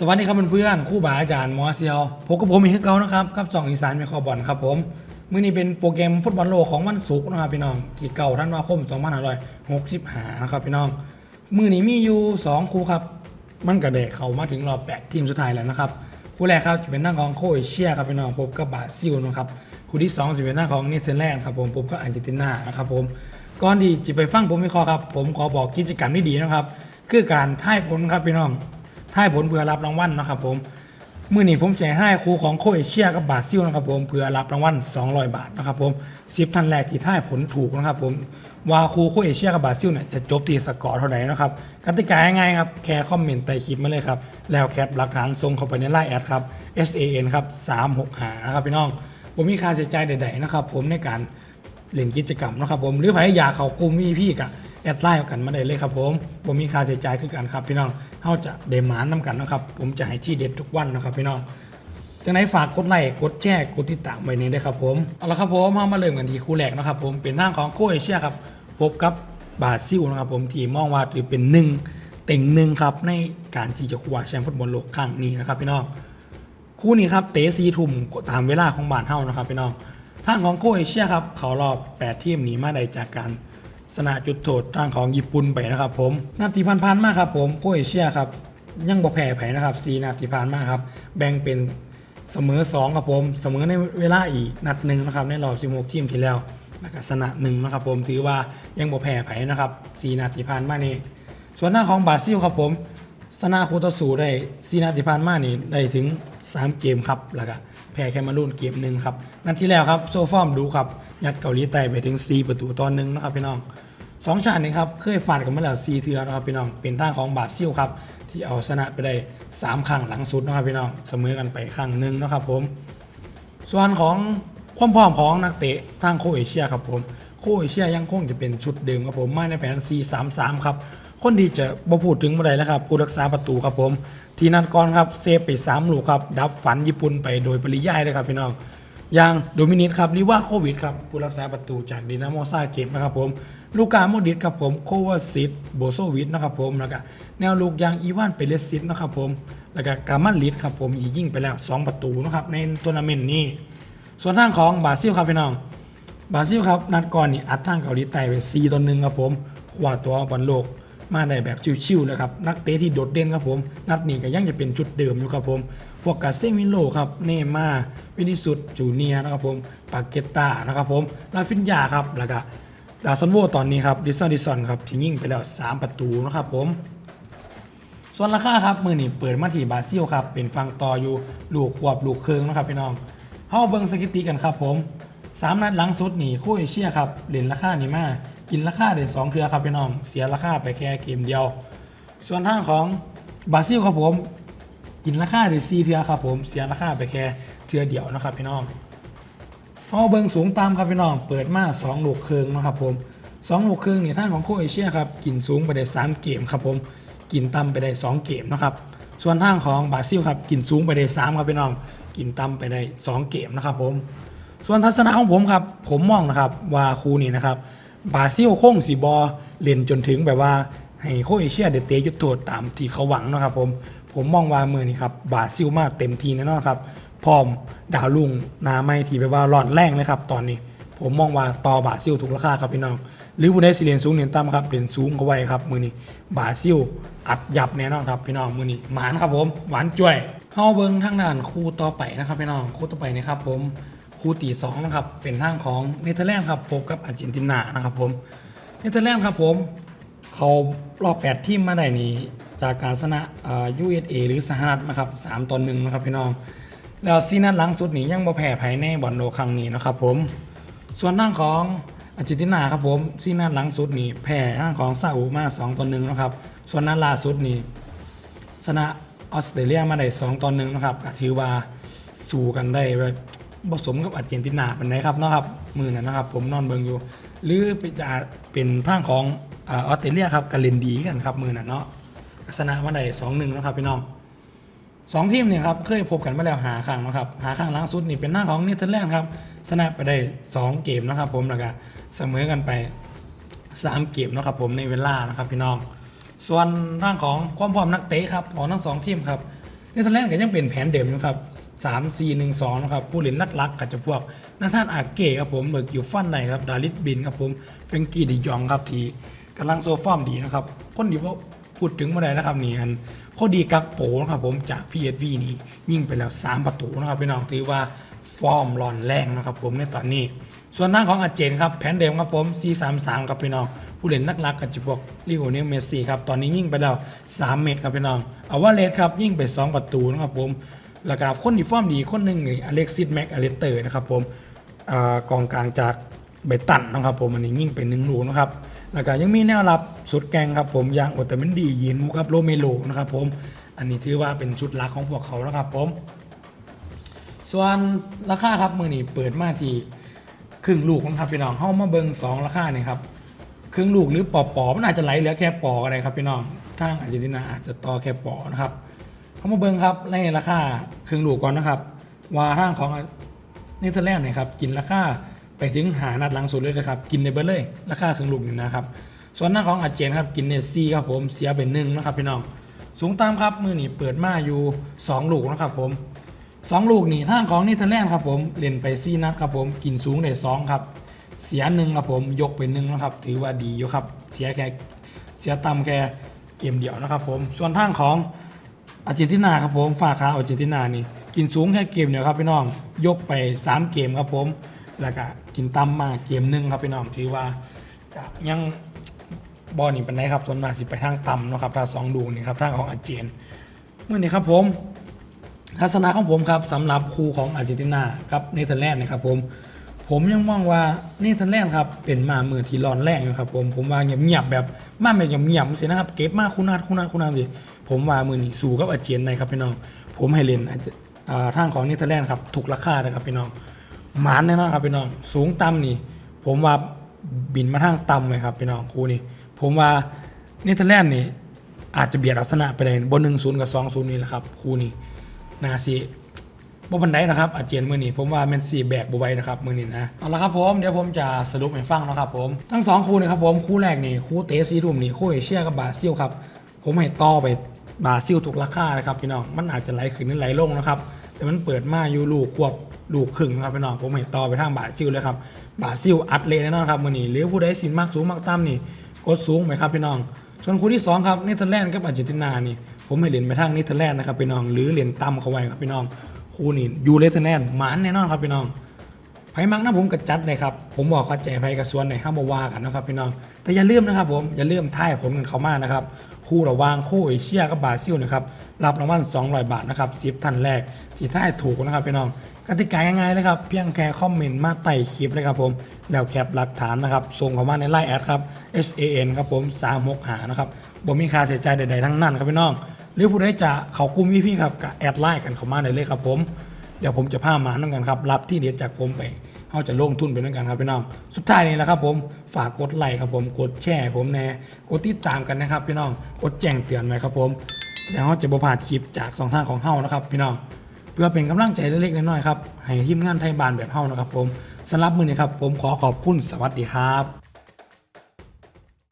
สวัสดีครับเพื่อนๆคู่บาอาจารย์มอเซียวพบกับผมอีกเก่านะครับกับจ่องอีสานเมคอบอลครับผมมื้อนี้เป็นโปรแกรมฟุตบอลโลกของวันศุกร์นะครับพี่น้องที่เก่าท่านว่าคม2565นะครับพี่น้องมื้อนี้มีอยู่ 2 คู่ครับ มันกระเดะเขามาถึงรอบ8ทีมสุดท้ายแล้วนะครับคู่แรกครับจะเป็นหน้าของโคเอเชียครับพี่น้องพบกับบราซิลนะครับคู่ที่2จะเป็นหน้าของเนเธอร์แลนด์ครับผมพบกับอาร์เจนตินานะครับผมก่อนที่จะไปฟังผมวิเคราะห์ครับผมขอบอกกิจกรรมที่ดีนะครับคือการท่ายผลครับพี่น้อง ท่ายผลเพื่อรับรางวัลนะครับผมมื่อนี้ผมแจกให้ครูของโคเอเชียกับบราซิลนะครับผมเพื่อรับรางวัล200 บาทนะครับผมสิบท่านแรกที่ท่ายผลถูกนะครับผมว่าครูโคเอเชียกับบราซิลเนี่ยจะจบที่สกอร์เท่าไหร่นะครับกติกาง่ายๆครับแค่คอมเมนต์ใต้คลิปมาเลยครับแล้วแคปหลักฐานส่งเข้าไปในไลน์แอดครับ SAN ครับ365นะครับพี่น้องผมมีค่าใช้จ่ายใดๆนะครับผมในการเล่นกิจกรรมนะครับผมหรือใครอยากเข้ากลุ่มพี่ๆกับแอดไลน์กันมาได้เลยครับผมผมมีค่าใช้จ่ายคือกันครับพี่น้อง เขาจะเดมานนำกันนะครับ ผมจะให้ที่เด็ดทุกวันนะครับพี่น้องจังไหนฝากกดไลค์กดแชร์กดติดตามไว้นี้ด้วยครับผมเอาละครับผมเรามาเริ่มกันที่คู่แรกนะครับ ผมเป็นทางของโคเอเชียครับพบกับบราซิลนะครับผมที่มองว่าถือเป็นหนึ่งเต็งหนึ่งครับในการที่จะคว้าแชมป์ฟุตบอลโลกครั้งนี้นะครับพี่น้องคู่นี้ครับเตะซีทุ่มตามเวลาของบ้านเฮานะครับพี่น้องทางของโคเอเชียครับเขารอบ 8 ทีมหนีมาได้จากการ สนะจุดโทษทางของญี่ปุ่นไปนะครับผมนาทีผ่านๆมากครับผมโคเอเชียครับยังบ่แพ้ไผนะครับ4นาทีผ่านมาครับ แบ่งเป็นเสมอ2ครับผม เสมอในเวลาอีกนัดหนึ่งนะครับในรอบ16ทีมที่แล้วแล้วก็ชนะหนึ่งนะครับผมถือว่ายังบ่แพ้ไผนะครับ4นาทีผ่านมานี่ส่วนหน้าของบราซิลครับผมสนาคูตสูได้ซีนาติพานมานี่ได้ถึง 3 เกมครับแล้วก็แพ้แคมารูนเกมหนึ่งครับนัดที่แล้วครับโซฟอร์มดูครับ ยัดเกาหลีใต้ไปถึง 4 ประตูตอนหนึ่งนะครับพี่น้องสองชาตินี้ครับเคยฟาดกันมาแล้ว4เทือนะครับพี่น้องเป็นทางของบราซิลครับที่เอาชนะไปได้ 3 ครั้งหลังสุดนะครับพี่น้องเสมอกันไปครั้งหนึ่งนะครับผม ส่วนของความพร้อมของนักเตะทางโคเอเชียครับผมโคเอเชียยังคงจะเป็นชุดเดิมครับผมมาในแผน 4-3-3 ครับคนที่จะบ่พูดถึงบ่ได้แล้วครับผู้รักษาประตูครับผม ทีนัดก่อนครับเซฟไป3ลูกครับดับฝันญี่ปุ่นไปโดยปริยายเลยครับพี่น้อง อย่างโดมินิตครับลิว่าโควิดครับผู้รักษาประตูจากดินาโมซาเก็บนะครับผมลูกาโมดิตครับผมโควาซิตโบโซวิทนะครับผมแล้วก็แนวลูกอย่างอีวานเปเรซิตนะครับผมแล้วก็กามันลิดครับผมยิงไปแล้ว 2 ประตูนะครับในทัวร์นาเมนต์นี้ ส่วนทางของบราซิลครับพี่น้องบราซิลครับนัดก่อนนี่อัดทางเกาหลีใต้ไป4ต่อหนึ่งครับผมคว้าตัวบอลโลก มาได้แบบชิวๆเลยครับ นักเตะที่โดดเด่นครับผม นัดนี้ก็ยังจะเป็นจุดเดิมอยู่ครับผม พวกกาเซมิโลครับ เนย์มาวินิสุตจูเนียนะครับผม ปาเกตตานะครับผม ลาฟินยาครับ แล้วก็ดาซันโวตอนนี้ครับ ดิซอนดิซอนครับที่ยิงไปแล้ว 3 ประตูนะครับผมส่วนราคาครับมือนี่เปิดมาที่บาซิลครับ เป็นฟังต่ออยู่ลูกขวบลูกเคืองนะครับพี่น้องเฮาเบิงสถิติกันครับผมสามนัดหลังสุดนี่โครเอเชียครับเล่นราคานี่มา กินราคาได้สองเทือครับพี่น้อง เสียราคาไปแค่เกมเดียว ส่วนทางของบราซิลครับผม กินราคาได้สี่เทือครับผม เสียราคาไปแค่เทือเดียวนะครับพี่น้องเอาเบิงสูงตามครับพี่น้อง เปิดมา2ลูกครึ่งนะครับผม2ลูกครึ่งนี่ท่างของโคเอเชียครับกินสูงไปได้ 3 เกมครับผม กินต่ำไปได้ 2 เกมนะครับส่วนทางของบราซิลครับกินสูงไปได้ 3 ครับพี่น้อง กินต่ำไปได้ 2 เกมนะครับผม ส่วนทัศนะของผมครับผมมองนะครับว่าคู่นี้นะครับ บราซิลคงสีบอเล่นจนถึงแบบว่าให้โคเอเชียเดเตยุดโทษตามที่เขาหวังนะครับผมผมมองว่ามือนี้ครับบราซิลมากเต็มทีแน่นอนครับพร้อมดาวลุงนาไม่ทีไปว่าร้อนแรงเลยครับตอนนี้ ผมมองว่าต่อบราซิลถูกราคาครับพี่น้องหรือผู้ใดสิเรียนสูงเรียนต่ำครับเรียนสูงเข้าไว้ครับมือนี้บราซิลอัดยับแน่นอนครับพี่น้องมือนี้หมานครับผมหวานจ้วยเฮาเบิ้งทางด้านคู่ต่อไปนะครับพี่น้องคู่ต่อไปนะครับผม คู่ตีสองนะครับเป็นทางของเนเธอร์แลนด์ครับพบกับอาร์เจนตินานะครับผมเนเธอร์แลนด์ครับผมเขารอบ8ทีมมาได้นี้จากการชนะเอ่อ USA หรือสหรัฐนะครับ3ต่อ1นะครับพี่น้อง แล้วซีนัดหลังสุดนี้ยังบ่แพ้ภายในบอลโลครั้งนี้นะครับผมส่วนทางของอาร์เจนตินาครับผมซีนัดหลังสุดนี้แพ้ทางของซาอุมา2ต่อ1นะครับส่วนนัดล่าสุดนี้ชนะออสเตรเลียมาได้2ต่อ1นะครับก็ถือว่าสู้กันได้แบบ ผสมกับอาร์เจนตินาเป็นไงครับเนาะครับมือนั้นนะครับ ผมนอนเบิงอยู่ หรือจะเป็นทางของออสเตรเลียครับกันเลนดีกันครับมือนั้นเนาะชนะมาได้2 1นะครับพี่น้องสองทีมเนี่ยครับเคยพบกันมาแล้วหาครั้งนะครับหาครั้งล่าสุดนี่เป็นหน้าของเนเธอร์แลนด์ครับชนะไปได้ 2 เกมนะครับ ผมแล้วก็เสมอกันไป 3 เกมนะครับ ผมในเวลานะครับพี่น้อง ส่วนทางของความพร้อมนักเตะครับของทั้งสองทีมครับ เนเธอร์แลนด์ก็ยังเป็นแผนเดิมนะครับ3 4 1 2นะครับผู้เล่นหลักๆก็จะพวกนาธานอาเก้ครับผมเบอร์กิวฟันไนครับดาริสบินครับผมเฟรงกี้ดิยองครับทีกำลังโซฟอร์มดีนะครับคนดีว่าพูดถึงเมื่อไหร่นะครับนี่อันข้อดีกักโปนะครับผมจาก PSV นี่ยิงไปแล้ว 3 ประตูนะครับพี่น้องถือว่าฟอร์มร้อนแรงนะครับผมในตอนนี้ ส่วนหน้าของอาเจนครับแผนเดิมครับผม433 ครับพี่น้อง ผู้เล่นนักรักกับจิพวกลิโอเนลเมสซี่ครับ ตอนนี้ยิ่งไปแล้ว 3 เม็ดครับพี่น้อง เอาว่าเลสครับยิ่งไป 2 ประตูนะครับผมแล้วก็คนที่ฟอร์มดีคนหนึ่งอเล็กซิสแม็กอเลสเตอร์นะครับผมอกองกลางจากเบตันนะครับผมอันนี้ยิ่งไปหนึ่งลูกนะครับแล้วก็ยังมีแนวรับสุดแกงครับผมอย่างโอตเมนดียินมูครับโรเมโลนะครับผมอันนี้ถือว่าเป็นชุดลักของพวกเขานะครับผม ส่วนราคาครับมือนี้เปิดมาทีครึ่งลูกนะครับพี่น้องเข้ามาเบิงสองราคาเนี่ยครับ ครึ่งลูกหรือปอปอมันอาจจะไหลเหลือแค่ปออะไรครับพี่น้องทางอาร์เจนตินาอาจจะต่อแค่ปอนะครับเขามาเบิงครับในราคาครึ่งลูกก่อนนะครับ ว่าทางของเนเธอร์แลนด์เนี่ยครับกินราคาไปถึงหานัดหลังสุดเลยนะครับกินในเบอร์เลย ราคาครึ่งลูกนี่นะครับ ส่วนหน้าของอาร์เจนครับกินเนซี่ครับผมเสียเป็นหนึ่งนะครับพี่น้องสูงตามครับมือนี้เปิดมาอยู่สองลูกนะครับผมสองลูกนี่ทางของนิเทอร์แลนด์ครับผมเล่นไปซี่นัดครับผมกินสูงได้สองครับ เสียหนึ่งครับผมยกไปหนึ่งนะครับ ถือว่าดีอยู่ครับ เสียแค่เสียต่ำแค่เกมเดียวนะครับผมส่วนทางของอาร์เจนตินาครับผมฝากขาอาร์เจนตินานี่กินสูงแค่เกมเดียวครับพี่น้องยกไป 3 เกมครับผมแล้วก็กินต่ำมาเกมหนึ่งครับพี่น้องถือว่ายังบอลนี่เป็นไรครับส่วนมากสิไปทางต่ำนะครับถ้าสองดูนี่ครับทางของอาร์เจนเมื่อนี้ครับผมทัศนะของผมครับสำหรับคู่ของอาร์เจนตินากับเนเธอร์แลนด์นะครับผม ผมยังมองว่าเนเธอร์แลนด์ครับเป็นมาเมือที่ร้อนแรงอยู่ครับผมผมว่าเงียบๆแบบมาแบบเงียบๆสินะครับเก็บมาคุณนาคุณนาคุณนาสิผมว่ามือนี้สู้กับอาร์เจนในครับพี่น้องผมให้เล่นทางของเนเธอร์แลนด์ครับถูกราคานะครับพี่น้องหมานแน่นอนครับพี่น้องสูงต่ำนี่ ผมว่าบินมาทางต่ำเลยครับพี่น้องคู่นี้ผมว่าเนเธอร์แลนด์นี่อาจจะเบียดเอาชนะไปเลยบนหนึ่งศูนย์กับสองศูนย์นี่แหละครับคู่นี้นาซี บ่บันไดนะครับอาเจียนมือนี้ผมว่าแมนซีแบกบไว้นะครับมือนี้นะเอาละครับผมเดี๋ยวผมจะสรุปให้ฟังนะครับผมทั้งสองคู่นะครับผมคู่แรกนี่คู่เตะซีทุ่มนี่คู่เอเชียกับบราซิลครับผมให้ต่อไปบราซิลถูกราคานะครับพี่น้องมันอาจจะไหลขึ้นหรือไหลลงนะครับแต่มันเปิดมาอยู่ลูกควบลูกครึ่งนะครับพี่น้องผมให้ต่อไปทางบราซิลเลยครับบราซิลอัดเลยแน่นอนครับมือนี้หรือผู้ใดสินมากสูงมากต่ำนี่กดสูงไหมครับพี่น้องส่วนคู่ที่สองครับเนเธอร์แลนด์กับอาร์เจนตินานี่ผมให้เหรียญไปทางเนเธอร์แลนด์นะครับพี่น้องหรือเหรียญต่ำเขาไว้ครับพี่น้อง คู่นี้ยูเนเธอร์แลนหมานแน่นอนครับพี่น้องไพ่มักนะผมกระจัดเลยครับผมบอกเข้าใจไพ่กระส่วนในห้ามมาว่ากันนะครับพี่น้องแต่อย่าลืมนะครับผมอย่าลืมท่ายผมกันเขามากนะครับคู่ระวางคู่เอเชียกับบราซิลนะครับรับรางวัล200 บาทนะครับสิบท่านแรกที่ท่ายถูกนะครับพี่น้องกติกาง่ายๆเลยครับเพียงแค่คอมเมนต์มาใต้คลิปเลยครับผมแล้วแคปหลักฐานนะครับส่งเข้ามาในไลน์แอดครับ S A N ครับผม3 6หานะครับบ่มีค่าเสียใจใดๆทั้งนั้นครับพี่น้อง หรือผู้ใดจะเขากลุ้มพี่พี่ครับก็แอดไลน์กันเข้ามาได้เลยครับผม เดี๋ยวผมจะพามาน้องกันครับ รับที่เด็ดจากผมไปเขาจะลงทุนไปด้วยกันครับพี่น้อง สุดท้ายนี้แหละครับผม ฝากกดไลค์ครับผม กดแชร์ผมแน่ กดติดตามกันนะครับพี่น้อง กดแจ้งเตือนไว้ครับผม เดี๋ยวเขาจะบพลาดคลิปจากสองทางของเฮานะครับพี่น้อง เพื่อเป็นกำลังใจเล็กๆน้อยๆครับ ให้ทีมงานไทยบานแบบเฮานะครับผมสำหรับมือนี้ครับผมขอขอบคุณ สวัสดีครับ